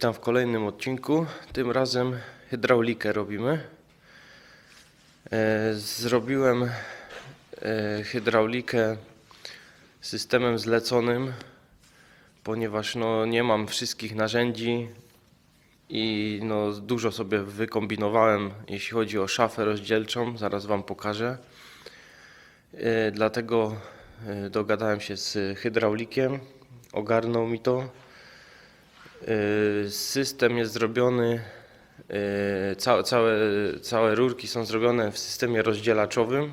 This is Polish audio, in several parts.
Witam w kolejnym odcinku. Tym razem hydraulikę robimy. E, Zrobiłem e, hydraulikę systemem zleconym, ponieważ no, nie mam wszystkich narzędzi i no, dużo sobie wykombinowałem, jeśli chodzi o szafę rozdzielczą. Zaraz Wam pokażę. E, Dlatego dogadałem się z hydraulikiem, ogarnął mi to. Y, System jest zrobiony, y, całe, całe, całe rurki są zrobione w systemie rozdzielaczowym.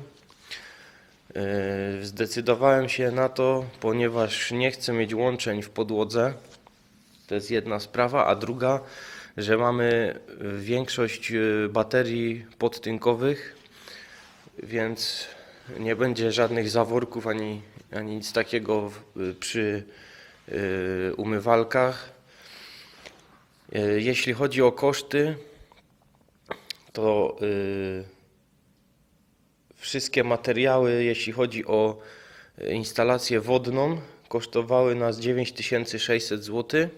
Y, Zdecydowałem się na to, ponieważ nie chcę mieć łączeń w podłodze. To jest jedna sprawa, a druga, że mamy większość baterii podtynkowych, więc nie będzie żadnych zaworków ani, ani nic takiego przy umywalkach. E, Jeśli chodzi o koszty, to y, wszystkie materiały, jeśli chodzi o y, instalację wodną, kosztowały nas 9600 zł.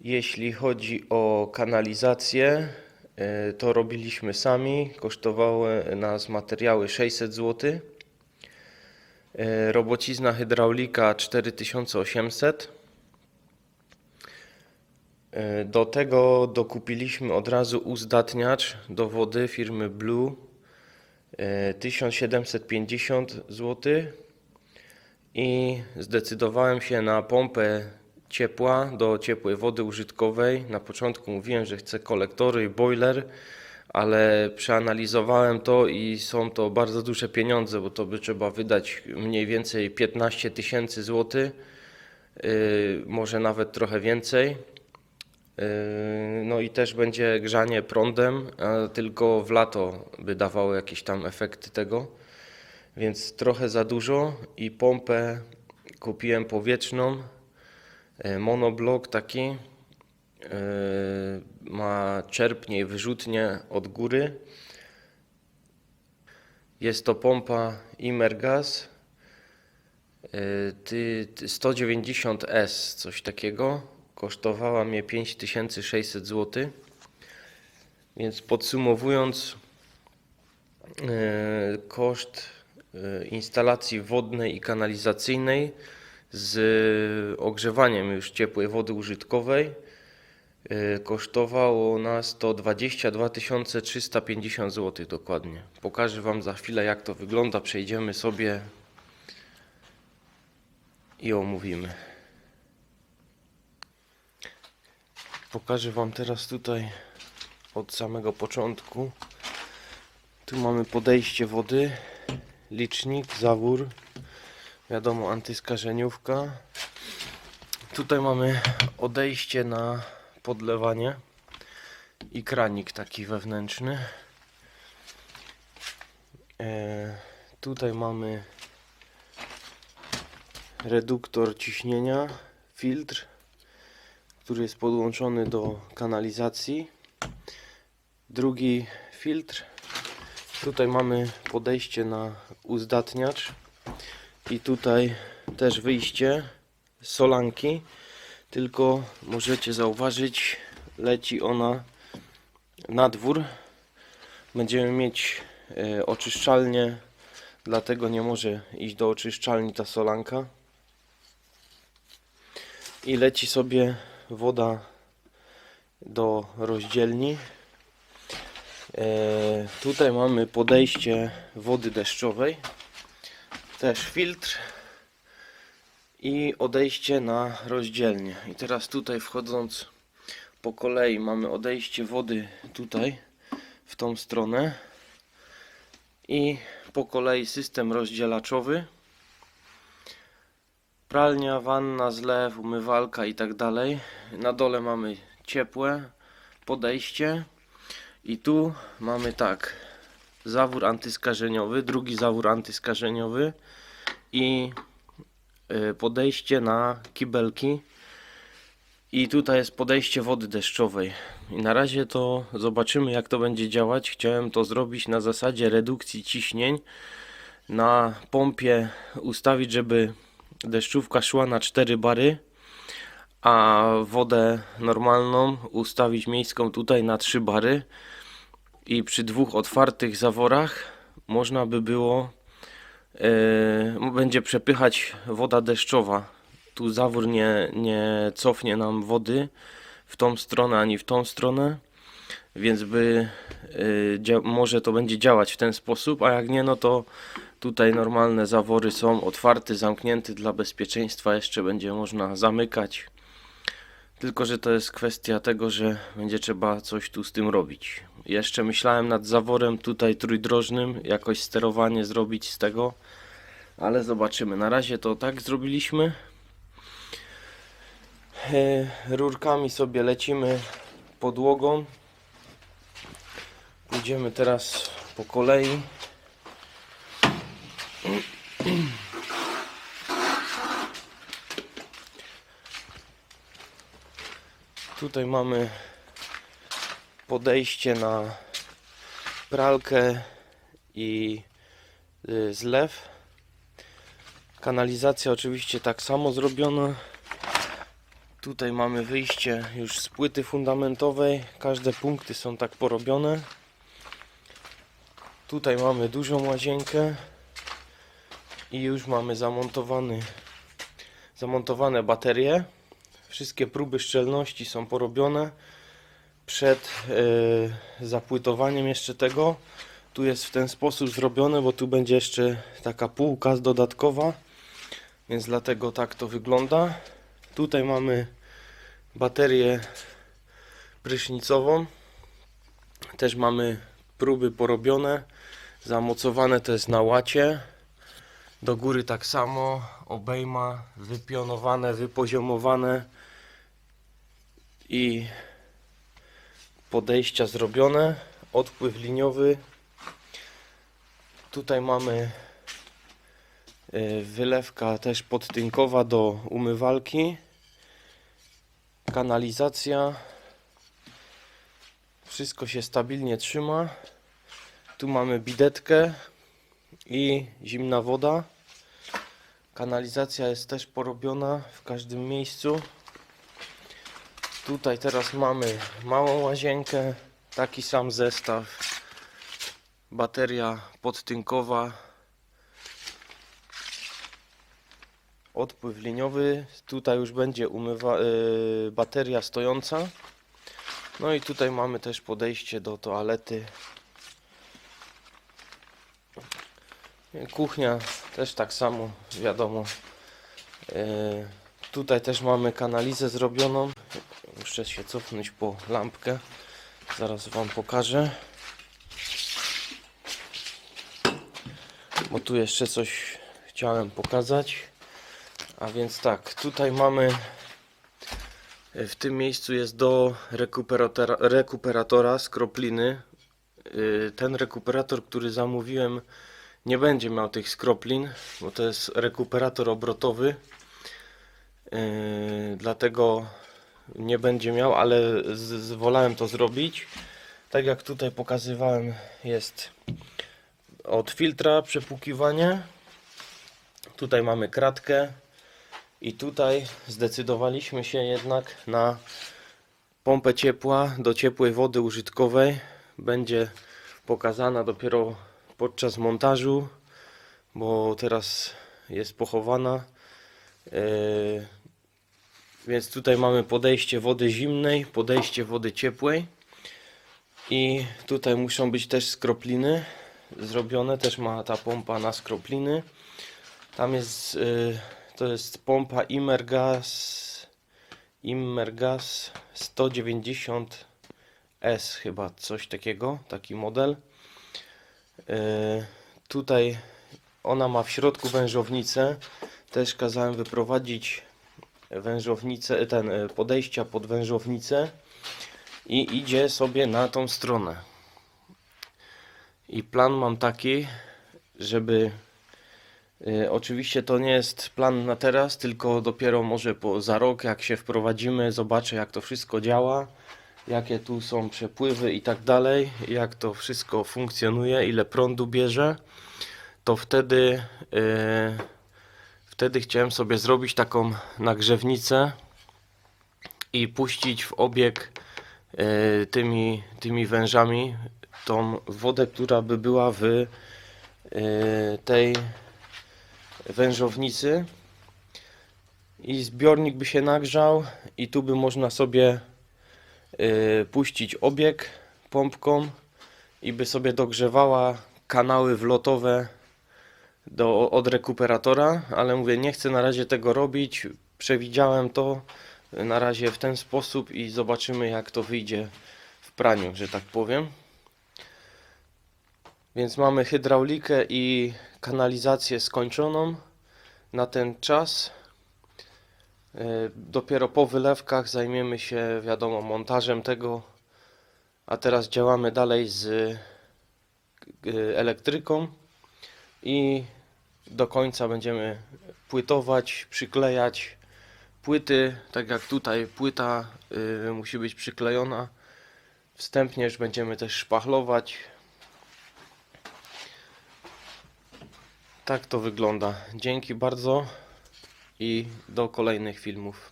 Jeśli chodzi o kanalizację, y, to robiliśmy sami, kosztowały nas materiały 600 zł. Robocizna hydraulika 4800. E, Do tego dokupiliśmy od razu uzdatniacz do wody firmy Blue e, 1750 zł i zdecydowałem się na pompę ciepła do ciepłej wody użytkowej. Na początku mówiłem, że chcę kolektory i boiler, ale przeanalizowałem to i są to bardzo duże pieniądze, bo to by trzeba wydać mniej więcej 15 tysięcy złotych, yy, może nawet trochę więcej. Yy, No i też będzie grzanie prądem, tylko w lato by dawało jakieś tam efekty tego. Więc trochę za dużo i pompę kupiłem powietrzną, yy, monoblok taki. Yy, Ma czerpnie i wyrzutnie od góry. Jest to pompa Imergas yy, ty- ty- 190S, coś takiego. Kosztowała mnie 5600 zł. Więc podsumowując, yy, koszt yy, instalacji wodnej i kanalizacyjnej z ogrzewaniem już ciepłej wody użytkowej kosztowało nas to 22 350 zł dokładnie. Pokażę Wam za chwilę jak to wygląda. Przejdziemy sobie i omówimy. Pokażę Wam teraz tutaj od samego początku. Tu mamy podejście wody, licznik, zawór, wiadomo antyskażeniówka. Tutaj mamy odejście na podlewanie i kranik taki wewnętrzny. E, tutaj mamy reduktor ciśnienia, filtr który jest podłączony do kanalizacji. Drugi filtr. Tutaj mamy podejście na uzdatniacz i tutaj też wyjście solanki. Tylko możecie zauważyć, leci ona na dwór. Będziemy mieć e, oczyszczalnię, dlatego nie może iść do oczyszczalni ta solanka i leci sobie woda do rozdzielni. E, tutaj mamy podejście wody deszczowej, też filtr i odejście na rozdzielnię. I teraz tutaj wchodząc po kolei mamy odejście wody tutaj w tą stronę i po kolei system rozdzielaczowy pralnia, wanna, zlew, umywalka i tak dalej. Na dole mamy ciepłe podejście. I tu mamy tak zawór antyskażeniowy, drugi zawór antyskażeniowy i y, podejście na kibelki. I tutaj jest podejście wody deszczowej. I na razie to zobaczymy jak to będzie działać. Chciałem to zrobić na zasadzie redukcji ciśnień na pompie ustawić żeby deszczówka szła na 4 bary a wodę normalną ustawić miejską tutaj na trzy bary i przy dwóch otwartych zaworach można by było e, będzie przepychać woda deszczowa. Tu zawór nie, nie cofnie nam wody w tą stronę ani w tą stronę, więc by dzia- może to będzie działać w ten sposób, a jak nie, no to tutaj normalne zawory są otwarte, zamknięte dla bezpieczeństwa, jeszcze będzie można zamykać. Tylko, że to jest kwestia tego, że będzie trzeba coś tu z tym robić. Jeszcze myślałem nad zaworem tutaj trójdrożnym, jakoś sterowanie zrobić z tego, ale zobaczymy. Na razie to tak zrobiliśmy. E, Rurkami sobie lecimy podłogą. Pójdziemy teraz po kolei. Tutaj mamy podejście na pralkę i y, zlew. Kanalizacja oczywiście tak samo zrobiona. Tutaj mamy wyjście już z płyty fundamentowej. Każde punkty są tak porobione. Tutaj mamy dużą łazienkę i już mamy zamontowany, zamontowane baterie. Wszystkie próby szczelności są porobione przed e, zapłytowaniem jeszcze tego. Tu jest w ten sposób zrobione, bo tu będzie jeszcze taka półka dodatkowa, więc dlatego tak to wygląda. Tutaj mamy baterię prysznicową. Też mamy próby porobione, zamocowane to jest na łacie. Do góry tak samo, obejma wypionowane, wypoziomowane i podejścia zrobione, odpływ liniowy. Tutaj mamy y, wylewka też podtynkowa do umywalki, kanalizacja. Wszystko się stabilnie trzyma. Tu mamy bidetkę i zimna woda. Kanalizacja jest też porobiona w każdym miejscu. Tutaj teraz mamy małą łazienkę, taki sam zestaw. Bateria podtynkowa. Odpływ liniowy. Tutaj już będzie umywa yy, bateria stojąca. No i tutaj mamy też podejście do toalety. Kuchnia też tak samo, wiadomo. Yy, tutaj też mamy kanalizę zrobioną. Muszę się cofnąć po lampkę. Zaraz Wam pokażę. Bo tu jeszcze coś chciałem pokazać. A więc tak, tutaj mamy w tym miejscu jest do rekuperatora, rekuperatora z kropliny. Yy, Ten rekuperator, który zamówiłem, nie będzie miał tych skroplin, bo to jest rekuperator obrotowy. Yy, dlatego nie będzie miał, ale zwolałem to zrobić. Tak jak tutaj pokazywałem, jest od filtra przepłukiwanie. Tutaj mamy kratkę i tutaj zdecydowaliśmy się jednak na pompę ciepła do ciepłej wody użytkowej. Będzie pokazana dopiero podczas montażu, bo teraz jest pochowana. Yy, więc tutaj mamy podejście wody zimnej, podejście wody ciepłej. I tutaj muszą być też skropliny zrobione. Też ma ta pompa na skropliny. Tam jest, y, to jest pompa Immergas, Immergas 190S chyba, coś takiego, taki model. Y, tutaj ona ma w środku wężownicę. Też kazałem wyprowadzić wężownicę, ten e, podejścia pod wężownicę i idzie sobie na tą stronę. I plan mam taki, żeby e, oczywiście to nie jest plan na teraz, tylko dopiero może po, za rok, jak się wprowadzimy, zobaczę jak to wszystko działa, jakie tu są przepływy i tak dalej, jak to wszystko funkcjonuje, ile prądu bierze, to wtedy e, Wtedy chciałem sobie zrobić taką nagrzewnicę i puścić w obieg e, tymi, tymi wężami tą wodę, która by była w e, tej wężownicy. I zbiornik by się nagrzał i tu by można sobie y, puścić obieg pompką i by sobie dogrzewała kanały wlotowe do, od rekuperatora, ale mówię, nie chcę na razie tego robić. Przewidziałem to na razie w ten sposób i zobaczymy jak to wyjdzie w praniu, że tak powiem. Więc mamy hydraulikę i kanalizację skończoną na ten czas. E, Dopiero po wylewkach zajmiemy się, wiadomo, montażem tego, a teraz działamy dalej z e, elektryką i do końca będziemy płytować, przyklejać płyty, tak jak tutaj płyta y, musi być przyklejona. Wstępnie już będziemy też szpachlować. Tak to wygląda. Dzięki bardzo i do kolejnych filmów.